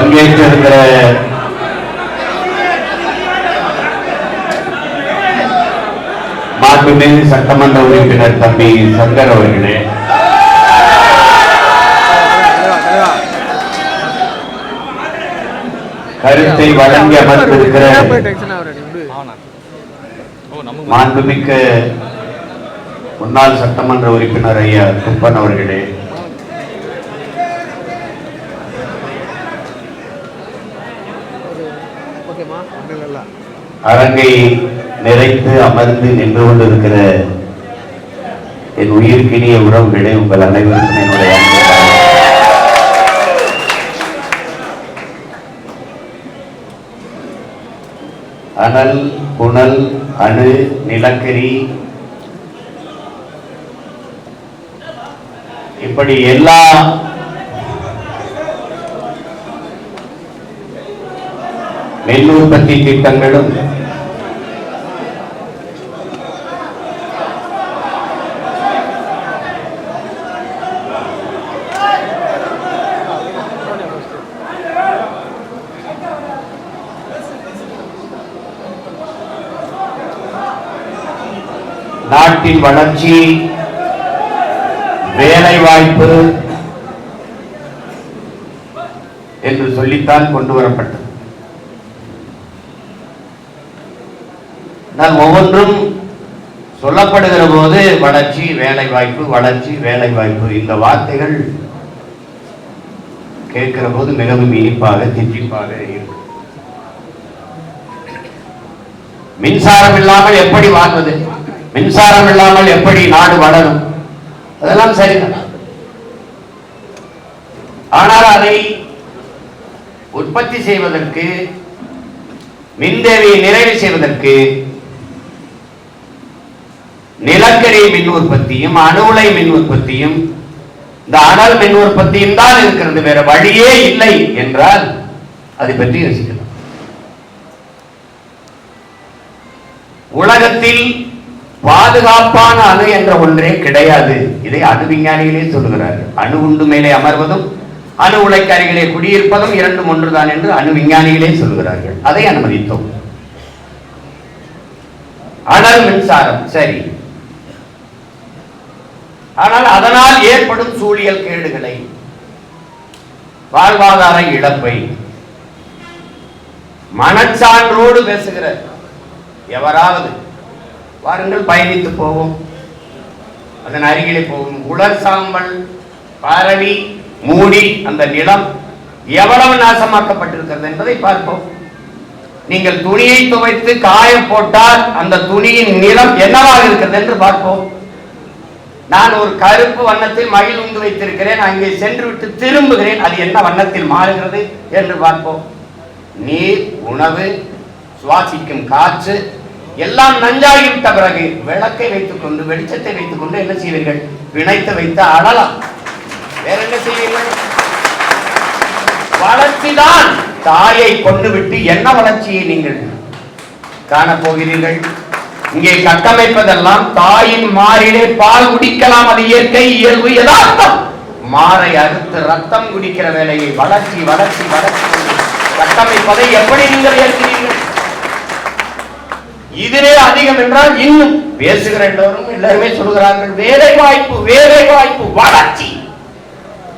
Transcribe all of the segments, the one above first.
பங்கேற்றிருக்கிற மாண்புமிகு சட்டமன்ற உறுப்பினர் தம்பி சங்கர் அவர்களே. கருத்தை வழங்கி அமர்ந்திருக்கிற மாண்புமிக்க முன்னாள் சட்டமன்ற உறுப்பினர் ஐயா குப்பன் அவர்களே ஓகேம்மா ஒன்றும் இல்லை அரங்கை நிறைத்து அமர்ந்து நின்று கொண்டிருக்கிற என் உயிர்க்கினிய உறவுகளே உங்கள் அனைவருக்கும் என்னுடைய. அனல் புனல் அணு நிலக்கரி. இப்படி எல்லா நெல் உற்பத்தி திட்டங்களும். நாட்டின் வளர்ச்சி வேலை வாய்ப்பு என்று சொல்லித்தான் கொண்டு வரப்பட்டது. நான் ஒவ்வொன்றும் சொல்லப்படுகிற போது வளர்ச்சி வேலை வாய்ப்பு வளர்ச்சி வேலை வாய்ப்பு இந்த வார்த்தைகள் கேட்கிற போது மிகவும் இனிப்பாக திட்டிப்பாக இருக்கும். மின்சாரம் இல்லாமல் எப்படி வாழ்வது? மின்சாரம் இல்லாமல் எப்படி நாடு வளரும்? அதெல்லாம் சரிதான். ஆனால் அதை உற்பத்தி செய்வதற்கு மின் தேவையை நிறைவு செய்வதற்கு நிலக்கரி மின் உற்பத்தியும் அணு உலை மின் உற்பத்தியும் இந்த அனல் மின் உற்பத்தியும் தான் இருக்கிறது வேற வழியே இல்லை என்றால் அதை பற்றி யோசிக்கலாம். உலகத்தில் பாதுகாப்பான அணு என்ற ஒன்றே கிடையாது. இதை அணு விஞ்ஞானிகளே சொல்லுகிறார்கள். அணு உண்டு மேலே அமர்வதும் அணு உலைக்கு அருகிலே குடியிருப்பதும் இரண்டும் ஒன்றுதான் என்று அணு விஞ்ஞானிகளே சொல்லுகிறார்கள். அதை அனுமதித்தோம். அனல் மின்சாரம் சரி. ஆனால் அதனால் ஏற்படும் சூழியல் கேடுகளை. வாழ்வாதார இழப்பை மனச்சான்றோடு பேசுகிற எவராவது. வாருங்கள் பயணித்து போவோம். அதன் அருகிலே போகும் உலர் சாம்பல் பரவி மூடி அந்த நிலம் எவ்வளவு நாசமாக்கப்பட்டிருக்கிறது என்பதை பார்ப்போம். நீங்கள் துணியை துவைத்து காய போட்டால் அந்த துணியின் நிலம் என்னவாக இருக்கிறது என்று பார்ப்போம். நான் ஒரு கருப்பு வண்ணத்தில் மயில் உந்து வைத்திருக்கிறேன் அங்கே சென்று விட்டு திரும்புகிறேன். அது என்ன வண்ணத்தில் மாறுகிறது என்று பார்ப்போம். நீர் உணவு சுவாசிக்கும் காற்று எல்லாம் நஞ்சாகிவிட்ட பிறகு விளக்கை வைத்துக் கொண்டு வெளிச்சத்தை வைத்துக் கொண்டு என்ன செய்வீர்கள்? பிணைத்து வைத்து அழலாம். வேற என்ன செய்வீர்கள்? வளர்ச்சிதான் தாயை கொண்டு விட்டு என்ன வளர்ச்சியை நீங்கள் காணப்போகிறீர்கள்? இங்கே கட்டமைப்பதெல்லாம் தாயின் மாறிலே பால் குடிக்கலாம் அது இயற்கை இயல்பு யதார்த்தம். மாறை அறுத்து ரத்தம் குடிக்கிற வேலையை வளர்ச்சி வளர்ச்சி வளர்ச்சி. கட்டமைப்பதை எப்படி நீங்கள் ஏற்கிறீர்கள் இதுவே அதிகம் என்றால் இன்னும் பேசுகிற எல்லோரும் எல்லாருமே சொல்கிறார்கள் வேலை வாய்ப்பு வேலை வாய்ப்பு வளர்ச்சி.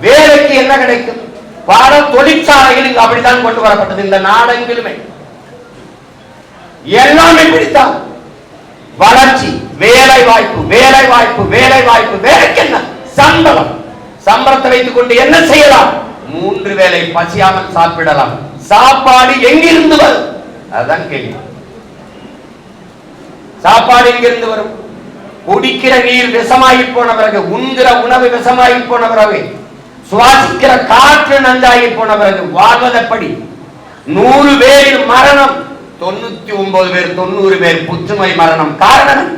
வேலைக்கு என்ன கிடைக்கும்? பல தொழிற்சாலைகள் இங்கு அப்படித்தான் கொண்டு வரப்பட்டது இந்த நாடெங்கிலுமே. எல்லாமே பிடித்தான் வளர்ச்சி வேலை வாய்ப்பு வேலை வாய்ப்பு வேலை வாய்ப்பு வேலைக்கு என்ன சம்பளம். சம்பளத்தை வைத்துக் கொண்டு என்ன செய்யலாம்? மூன்று வேளை பசியாமல் சாப்பிடலாம். சாப்பாடு எங்கிருந்து வரும்? அதுதான் கேள்வி. சாப்பாடு எங்கிருந்து வரும்? குடிக்கிற நீர் விஷமாகி போன பிறகு உண்கிற உணவு விஷமாகி போன பிறகு சுவாசிக்கிற காற்று நஞ்சாகி போன பிறகு வாழ்வதப்படி? நூறு பேரின் மரணம். தொண்ணூத்தி ஒன்பது பேர் தொண்ணூறு பேர் புற்றுநோய் மரணம். காரணம்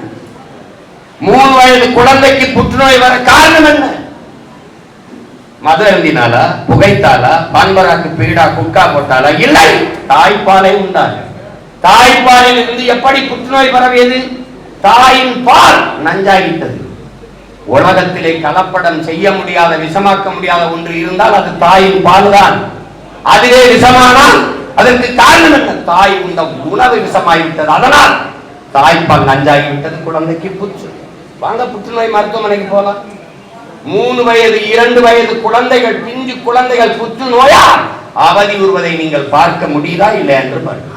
மூணு வயது குழந்தைக்கு புற்றுநோய் வர காரணம் என்ன? மது அருந்தினாலா புகைத்தாலா பான்பராக்கு பீடா குக்கா போட்டாலா இல்லை. தாய்ப்பாலை உண்டாங்க தாய்ப்பாலில் இருந்து எப்படி புற்றுநோய் பரவியது? தாயின் பால் நஞ்சாகிட்டது. உலகத்திலே கலப்படம் செய்ய முடியாத விஷமாக்க முடியாத ஒன்று இருந்தால் அது தாயின் பால் தான் அதிலே விஷமானால் அதற்கு காரணம் என்ன? தாய் உண்ட உணவு விஷமாகிவிட்டது. அதனால் தாய்ப்பால் நஞ்சாகிவிட்டது குழந்தைக்கு புற்று. வாங்க புற்றுநோய் மருத்துவமனைக்கு போகலாம் மூணு வயது இரண்டு வயது குழந்தைகள் பிஞ்சு குழந்தைகள் புற்றுநோயா? அவதி உறுவதை நீங்கள் பார்க்க முடியுதா இல்லை என்று பாருங்கள்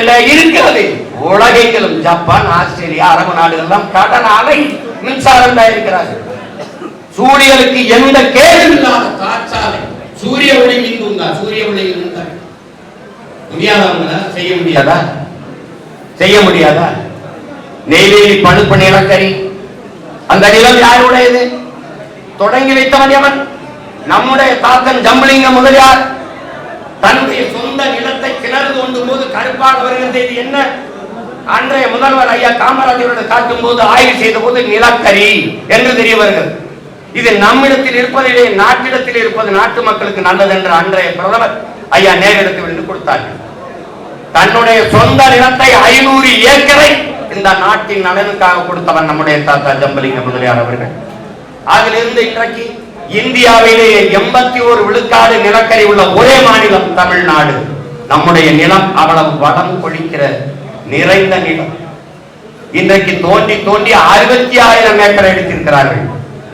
இல்லை இருக்கிறது. உலகெங்கிலும் ஜப்பான் ஆஸ்திரேலியா அரபு நாடுகள் எல்லாம் அலை மின்சாரம் தயாரிக்கிறார்கள். சூரியனுக்கு எந்த கேடும் இல்லாத காற்றாலை சூரிய ஒளி மின்துண்டா சூரிய ஒளி மின்துண்டா முடியாதவங்களா செய்ய முடியாதா? செய்ய முடியாதா? நெய்வேலி பழுப்பு நிலக்கரி. அந்த நிலம் யாருடையது? தொடங்கி வைத்தவன் எவன்? நம்முடைய தாத்தன் ஜம்பலிங்க முதலியார். தன்னுடைய சொந்த நிலத்தை கிணறு தோண்டும் போது கருப்பாக வருகிறது இது என்ன? அன்றைய முதல்வர் ஐயா காமராஜரோட காட்டும் போது ஆய்வு செய்த போது நிலக்கரி என்று தெரிய வருகிறது. இது நம்மிடத்தில் இருப்பதிலே நாட்டிடத்தில் இருப்பது நாட்டு மக்களுக்கு நல்லது என்று அன்றைய பிரதமர் ஐயா நேரிடத்தில் என்று கொடுத்தார்கள். தன்னுடைய சொந்த நிலத்தை ஐநூறு ஏக்கரை இந்த நாட்டின் நலனுக்காக கொடுத்தவன் நம்முடைய தாத்தா ஜம்பலிங்க முதலியார் அவர்கள். அதிலிருந்து இன்றைக்கு இந்தியாவிலேயே எண்பத்தி ஒரு விழுக்காடு நிலக்கரி உள்ள ஒரே மாநிலம் தமிழ்நாடு. நம்முடைய நிலம் அவ்வளவு வளம் கொழிக்கிற நிறைந்த நிலம். இன்றைக்கு தோண்டி தோண்டி அறுபத்தி ஆயிரம் ஏக்கர் எடுத்திருக்கிறார்கள்.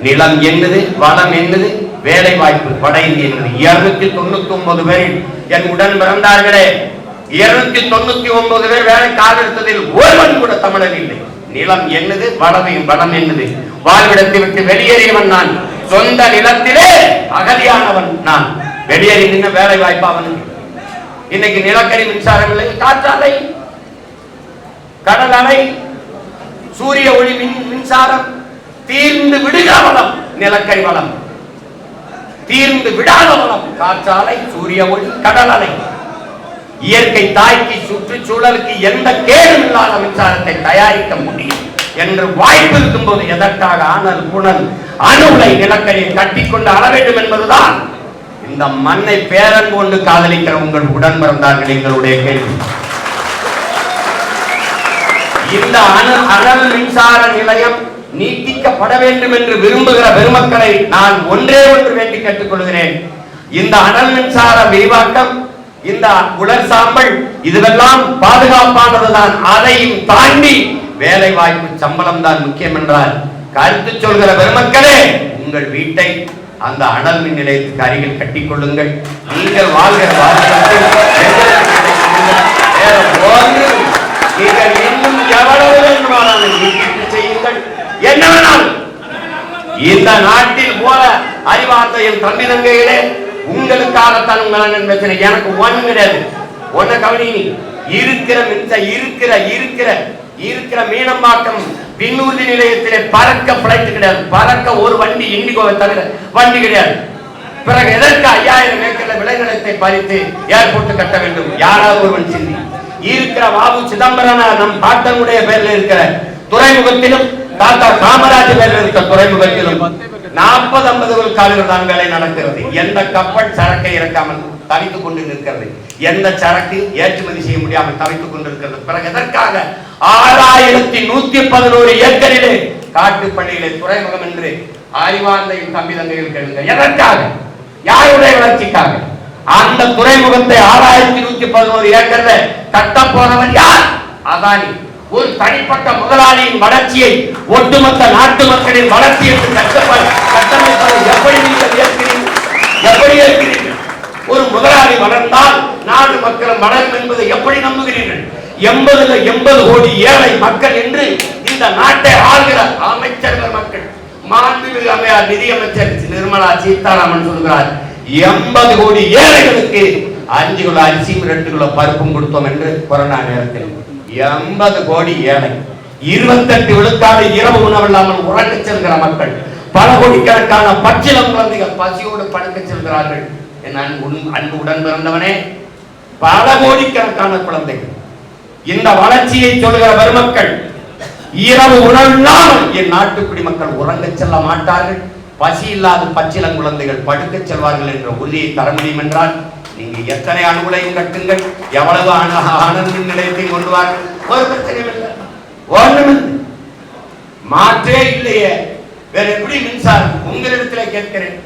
நிலம் என்னது? வளம் என்னது? வேலை வாய்ப்பு வட இந்திய இருநூத்தி தொண்ணூத்தி ஒன்பது பேரில் என் உடன் பிறந்தார்களே. இருநூத்தி தொண்ணூத்தி ஒன்பது பேர் வேலை கால் எடுத்ததில் ஒருவன் கூட தமிழன் இல்லை. நிலம் என்னது? வளமையும் வளம் என்னது? வாழ்விடத்தை விட்டு வெளியேறியவன் நான். சொந்த நிலத்திலே அகதியானவன் நான். வெளியேறி நின்று வேலை வாய்ப்பு அவனுக்கு. இன்னைக்கு நிலக்கரி மின்சாரம் இல்லை. காற்றாலை கடல் அலை சூரிய ஒளி மின் மின்சாரம் தீர்ந்து விடுகிற வளம் நிலக்கரி வளம். தீர்ந்து விடாத வளம் காற்றாலை சூரிய ஒளி கடல் அலை. இயற்கை தாய்க்கு சுற்றுச்சூழலுக்கு எந்த கேடும் இல்லாத மின்சாரத்தை தயாரிக்க முடியும் என்று வாய்ப்பு இருக்கும் போது எதற்காக ஆனல் புனல் அணுலை நிலக்கரியை கட்டிக்கொண்டு அள வேண்டும் என்பதுதான் இந்த மண்ணை பேரன் கொண்டு காதலிக்கிற உங்கள் உடன் பிறந்தார்கள் எங்களுடைய கேள்வி. இந்த அணு அனல் மின்சார நிலையம் நீட்டிக்கப்பட வேண்டும் என்று விரும்புகிற பெருமக்களை நான் ஒன்றே ஒன்று வேண்டி கேட்டுக்கொள்கிறேன். இந்த அனல் மின்சார விரிவாக்கம் இந்த உலர் சாம்பல் இதுவெல்லாம் பாதுகாப்பானதுதான். அதையும் தாண்டி வேலை வாய்ப்பு சம்பளம் தான் முக்கியம் என்றால் கருத்து சொல்கிற பெருமக்களே உங்கள் வீட்டை அந்த அனல் மின் நிலையத்துக்கு அருகில் கட்டிக் கொள்ளுங்கள் நீங்கள் வாழ்கிற வாழ்க்கை. நீங்கள் இன்னும் எவ்வளவு வேண்டுமானாலும் என்ன வேணாலும். இந்த நாட்டில் போல அறிவார்த்தையின் தம்பி தங்கைகளே உங்களுக்காகத்தான் உங்கள் பிரச்சனை. எனக்கு ஒண்ணும் கிடையாது. ஒன்ன கவனி இருக்கிற மின்ச இருக்கிற இருக்கிற இருக்கிற மீனம்பாக்கம் விண்ணூர்தி நிலையத்திலே பறக்க பிளைட் கிடையாது. பறக்க ஒரு வண்டி இண்டிகோவை தவிர வண்டி கிடையாது. பிறகு எதற்கு ஐயாயிரம் ஏக்கர்ல விளைநிலத்தை பறித்து ஏர்போர்ட் கட்ட வேண்டும்? யாராவது ஒருவன் சிந்தி. இருக்கிற பாபு சிதம்பரம் நம் பாட்டனுடைய பேர்ல இருக்கிற துறைமுகத்திலும் தாத்தா காமராஜர் பேர்ல இருக்கிற துறைமுகத்திலும் நாற்பது ஐம்பது விழுக்காடுகள் தான் வேலை நடக்கிறது. எந்த கப்பல் சரக்கை இறக்காமல் தவித்துக் கொண்டு நிற்கிறது. எந்த சரக்கு ஏற்றுமதி செய்ய முடியாமல் தவித்துக் கொண்டிருக்கிறது பிறகு எதற்காக? ஆறாயிரத்தி நூத்தி பதினோரு ஏக்கரிலே காட்டுப்பள்ளியிலே துறைமுகம் என்று அறிவார்ந்தையும் என் தம்பி தங்கையில் கேளுங்க எதற்காக யாருடைய வளர்ச்சிக்காக. அந்த துறைமுகத்தை ஆறாயிரத்தி நூத்தி பதினோரு ஏக்கர்ல கட்ட போனவன் யார்? அதானி. ஒரு தனிப்பட்ட முதலாளியின் வளர்ச்சியை ஒட்டுமொத்த நாட்டு மக்களின் வளர்ச்சி என்று எப்படி நீங்கள் ஏற்கிறீர்கள்? எப்படி ஏற்கிறீர்கள்? ஒரு முதலாளி வளர்ந்தால் நாடு மக்களும் வளரும் என்பதை எப்படி நம்புகிறீர்கள்? எண்பதுல எண்பது கோடி ஏழை மக்கள் என்று இந்த நாட்டை ஆள்கிற அமைச்சர்கள் மக்கள் மாண்புமிகு அமையார் நிதியமைச்சர் நிர்மலா சீதாராமன் சொல்கிறார் எண்பது கோடி ஏழைகளுக்கு அஞ்சு கிலோ அரிசியும் ரெண்டு கிலோ பருப்பும் கொடுத்தோம் என்று கொரோனா நேரத்தில். எண்பது கோடி ஏழை. இருபத்தெட்டு விழுக்காடு இரவு உணவில்லாமல் உறங்க செல்கிற மக்கள். பல கோடிக்கணக்கான பச்சிலம் குழந்தைகள் பசியோடு படுக்க செல்கிறார்கள். என் அன்பு அன்பு உடன் பிறந்தவனே பல கோடிக்கணக்கான குழந்தைகள். இந்த வளர்ச்சியை சொல்கிற பெருமக்கள் இரவு உணவில்லாமல் என் நாட்டு குடிமக்கள் உறங்க செல்ல மாட்டார்கள். பசி இல்லாத பச்சிலம் குழந்தைகள் படுக்கச் செல்வார்கள் என்ற உறுதியை தர முடியும் என்றால் நீங்க எத்தனை அணுகுலையும் கட்டுங்கள்? எவ்வளவு அணு ஆனந்த நிலையத்தையும் கொண்டு வார் ஒரு பிரச்சனையும் இல்லை. மாற்றே இல்லையே. வேற எப்படி மின்சாரம்? உங்களிடத்தில் கேட்கிறேன்.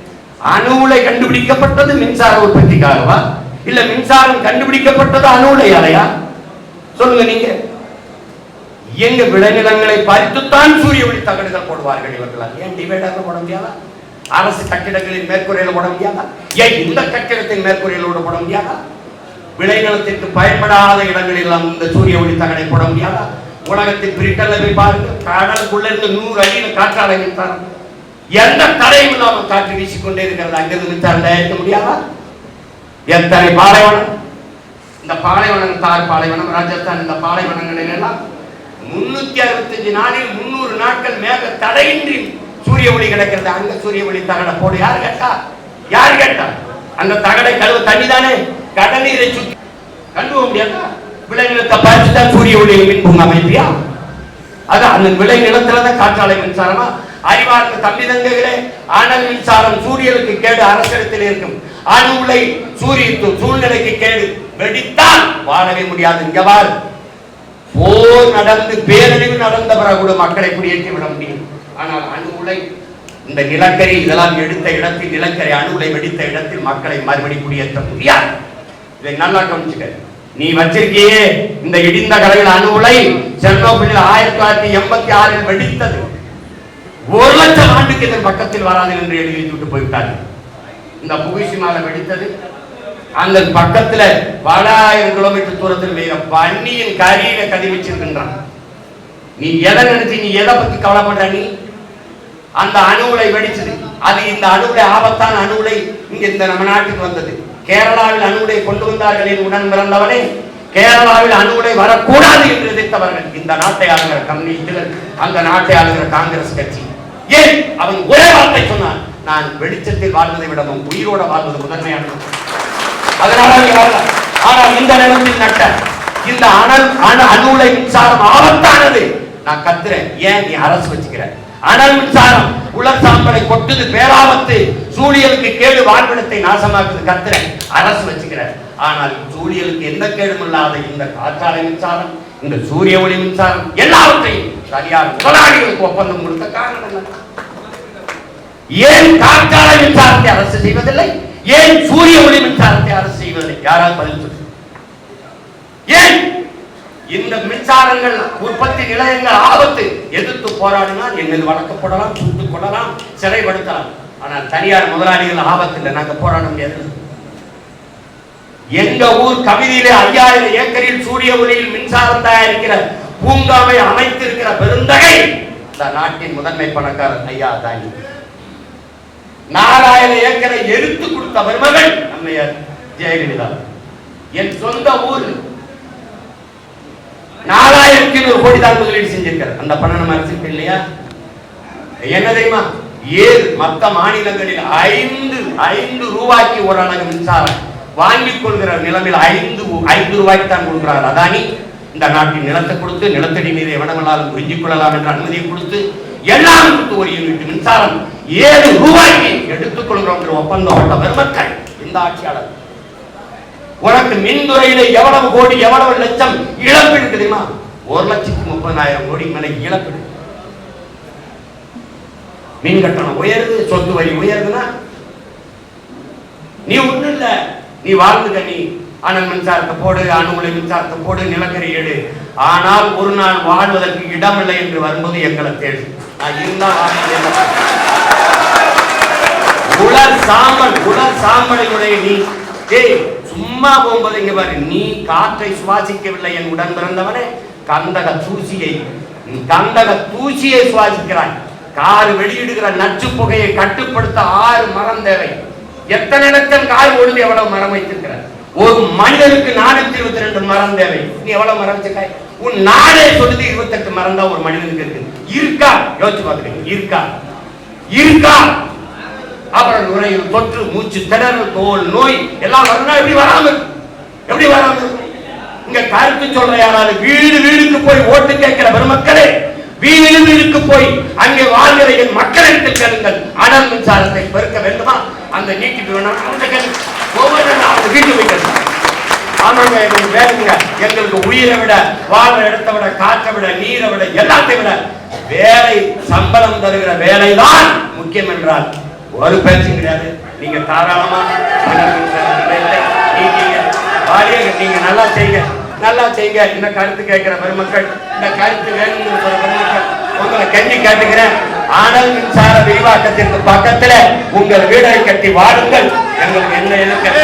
அணு உலை கண்டுபிடிக்கப்பட்டது மின்சார உற்பத்திக்காகவா? இல்ல மின்சாரம் கண்டுபிடிக்கப்பட்டது அணு உலையாலையா சொல்லுங்க நீங்க. எங்க விளைநிலங்களை பறித்துத்தான் சூரிய ஒளி தகடுகள் போடுவார்கள் இவர்களால். ஏன் டிவைடர்ல போட முடியாதா? அரசு கட்டிடங்களின் மேற்கூரையில் போட முடியாதா? ஏன் இந்த கட்டிடத்தின் மேற்கூரையிலோட போட முடியாதா? விளைநிலத்திற்கு பயன்படாத இடங்களில் எல்லாம் இந்த சூரிய ஒளி தகனை போட முடியாதா? உலகத்தின் பிரிட்டன்ல போய் பாருங்க கடலுக்குள்ள இருந்து நூறு அடியில் காற்றாலை மின்சாரம். எந்த தடையும் இல்லாமல் காற்று வீசிக்கொண்டே இருக்கிறது. அங்கிருந்து மின்சாரம் தயாரிக்க முடியாதா? எத்தனை பாலைவனம்? இந்த பாலைவனம் தார் பாலைவனம் ராஜஸ்தான் இந்த பாலைவனங்களில் எல்லாம் முன்னூத்தி அறுபத்தஞ்சு நாளில் முன்னூறு நாட்கள் மேக தடையின்றி சூரிய ஒளி கிடைக்கிறது அங்க சூரிய ஒளி தகட போடு. யார் கேட்டா? யார் கேட்டா? அந்த தகடை கழுவு தண்ணி தானே கடல் நீரை சுத்தி கழுவ முடியாதா? விளைநிலத்தை பறிச்சுதான் சூரிய ஒளி மின்புங்க அமைப்பியா? அதான் அந்த விளை நிலத்துலதான் காற்றாலை மின்சாரமா? அறிவார்ந்த தம்பி தங்கைகளே அனல் மின்சாரம் சூரியனுக்கு கேடு அரசிடத்தில் இருக்கும். அணு உலை சூரிய சூழ்நிலைக்கு கேடு. வெடித்தால் வாழவே முடியாது. இங்கவாறு போர். நடந்து பேரழிவு நடந்த பிறகு கூட மக்களை குடியேற்றி விட முடியும். ஆனால் அணு உலை இந்த நிலக்கரி இதெல்லாம் எடுத்த இடத்தில் நிலக்கரி அணு உலை வெடித்த இடத்தில் மக்களை மறுபடி குடியேற்ற முடியாது. இதை நல்லா கவனிச்சுக்க. நீ வச்சிருக்கியே இந்த இடிந்த கடையில் அணு உலை செர்னோபிலில் ஆயிரத்தி தொள்ளாயிரத்தி எண்பத்தி ஆறில் வெடித்தது. ஒரு லட்சம் ஆண்டுக்கு இதன் பக்கத்தில் வராது என்று எழுதி விட்டு போய்விட்டார்கள். இந்த புகுஷிமால வெடித்தது. அந்த பக்கத்துல பல ஆயிரம் கிலோமீட்டர் தூரத்தில் பன்னியின் கரியில கதி வச்சிருக்கின்றான் நீ எதை நினைச்சு நீ எதை பத்தி கவலைப்படுற நீ? அந்த அணு உலை வெடிச்சது. அது இந்த அணு உலை ஆபத்தான அணு உலை இங்க இந்த நம்ம நாட்டுக்கு வந்தது. கேரளாவில் அணு உலை கொண்டு வந்தார்கள் உடன் பிறந்தவனே கேரளாவில் அணு உலை வரக்கூடாது என்று எதிர்த்தவர்கள். இந்த நாட்டை ஆளுகிற கம்யூனிஸ்டுகள் அந்த நாட்டை ஆளுகிற காங்கிரஸ் கட்சி. ஏன்? அவன் ஒரே வார்த்தை சொன்னான் நான் வெளிச்சத்தில் வாழ்வதை விடவும் உயிரோட வாழ்வது முதன்மையானது. அதனால ஆனால் இந்த நிலத்தில் நட்ட இந்த அனல் அணு அணு உலை மின்சாரம் ஆபத்தானது. நான் கத்துறேன். ஏன் நீ அரசு வச்சுக்கிறேன் அனல் மின்சாரம் உலர் சாம்பலை கொட்டுது பேராபத்து சூழியலுக்கு கேடு வாழ்விடத்தை நாசமாக்குது கத்துறேன் அரசு வச்சுக்கிறார். ஆனால் சூழியலுக்கு எந்த கேடும் இல்லாத இந்த காற்றாலை மின்சாரம் இந்த சூரிய ஒளி மின்சாரம் எல்லாவற்றையும் சரியாக முதலாளிகளுக்கு ஒப்பந்தம் கொடுத்த காரணம் ஏன் காற்றாலை மின்சாரத்தை அரசு செய்வதில்லை? ஏன் சூரிய ஒளி மின்சாரத்தை அரசு செய்வதில்லை? யாராவது பதில் சொல்லு ஏன்? இந்த மின்சாரங்கள் உற்பத்தி நிலையங்கள் ஆபத்து. எதிர்த்து போராடினால் எங்கள் வளர்க்கப்படலாம் சுட்டுக் கொள்ளலாம் சிறைப்படுத்தலாம். ஆனால் தனியார் முதலாளிகள் ஆபத்து இல்லை நாங்க போராட முடியாது. எங்க ஊர் கவிதையிலே ஐயாயிரம் ஏக்கரில் சூரிய ஒளியில் மின்சாரம் தயாரிக்கிற பூங்காவை அமைத்திருக்கிற பெருந்தகை இந்த நாட்டின் முதன்மை பணக்காரர் ஐயா தானி நாலாயிரம் ஏக்கரை எடுத்து கொடுத்த மருமகள் அம்மையார் ஜெயலலிதா. என் சொந்த ஊர் நாலாயிரத்தி நூறு கோடி தான் முதலீடு செஞ்சிருக்காரு. அந்த பணம் நம்ம அரசுக்கு இல்லையா? என்ன தெரியுமா? ஏழு மத்த மாநிலங்களில் ஐந்து ஐந்து ரூபாய்க்கு ஒரு அழகு மின்சாரம் வாங்கிக் கொள்கிற நிலைமையில் ஐந்து ஐந்து ரூபாய்க்கு தான் கொடுக்கிறார் அதானி. இந்த நாட்டின் நிலத்தை கொடுத்து நிலத்தடி நீரை எவனமெல்லாம் உறிஞ்சிக் கொள்ளலாம் என்ற அனுமதியை கொடுத்து எல்லாம் கொடுத்து ஒரு யூனிட் மின்சாரம் ஏழு ரூபாய்க்கு எடுத்துக் கொள்கிறோம் என்ற ஒப்பந்தம் போட்ட பெருமக்கள் இந்த ஆட்சியாளர் உனக்கு மின்துறையில எவ்வளவு கோடி எவ்வளவு லட்சம் இழப்பீடு தெரியுமா? ஒரு லட்சத்தி முப்பதாயிரம் கோடி மேல இழப்பீடு மின் கட்டணம் உயருது சொத்து வரி உயருதுன்னா நீ ஒண்ணு இல்ல. நீ வாழ்ந்துக்க நீ அனல் மின்சாரத்தை போடு அணுகுலை மின்சாரத்தை போடு நிலக்கரி எடு. ஆனால் ஒரு நாள் வாழ்வதற்கு இடமில்லை என்று வரும்போது எங்களை தேடு. நான் இருந்தா உலர் சாம்பல் உலர் சாம்பலினுடைய நீ ஏய் சும்மா போகும்போது இங்க பாரு நீ காற்றை சுவாசிக்கவில்லை என் உடன் பிறந்தவனே. கந்தக தூசியை நீ கந்தக தூசியை சுவாசிக்கிறாய். கார் வெளியிடுகிற நச்சு புகையை கட்டுப்படுத்த ஆறு மரம் தேவை. எத்தனை இடத்தில் கார் ஓடுது எவ்வளவு மரம் வைத்திருக்கிற ஒரு மனிதனுக்கு நானூத்தி இருபத்தி ரெண்டு மரம் தேவை. நீ எவ்வளவு மரம் வச்சிருக்காய்? உன் நாடே சொல்லுது இருபத்தெட்டு மரம் தான் ஒரு மனிதனுக்கு இருக்கு. இருக்கா? யோசிச்சு பாத்துக்கங்க இருக்கா? இருக்கா? அப்புறம் நுரையில் தொற்று மூச்சு திணறு தோல் நோய் எல்லாம் வரணும் எப்படி வராம இருக்கும்? எப்படி வராம இருக்கும்? இங்க கருத்து சொல்ற யாராவது வீடு வீடுக்கு போய் ஓட்டு கேட்கிற பெருமக்களே வீடு வீடுக்கு போய் அங்கே வாழ்கிற என் மக்களிடத்தில் கேளுங்கள். அனல் மின்சாரத்தை பெருக்க வேண்டுமா? அந்த நீக்கிட்டு வேணும் ஒவ்வொரு அவங்க வீட்டு வைக்கிறது ஆமாங்க எங்களுக்கு வேணுங்க. எங்களுக்கு உயிரை விட வாழ்ற இடத்தை விட காற்றை விட நீரை விட எல்லாத்தையும் விட வேலை சம்பளம் தருகிற வேலைதான் முக்கியம் என்றால் ஒரு பேச்சும் கிடையாது. நீங்க தாராளமா நீங்க. நல்லா செய்யுங்க. நல்லா செய்யுங்க. இந்த கருத்து கேட்கிற பெருமக்கள் இந்த கருத்து வேணும்னு சொல்ற பெருமக்கள் உங்களை கெஞ்சி கேட்டுக்கிறேன். ஆனால் மின்சார விரிவாக்கத்திற்கு பக்கத்துல உங்கள் வீடை கட்டி வாடுங்கள். எங்களுக்கு என்ன எதிர்க்க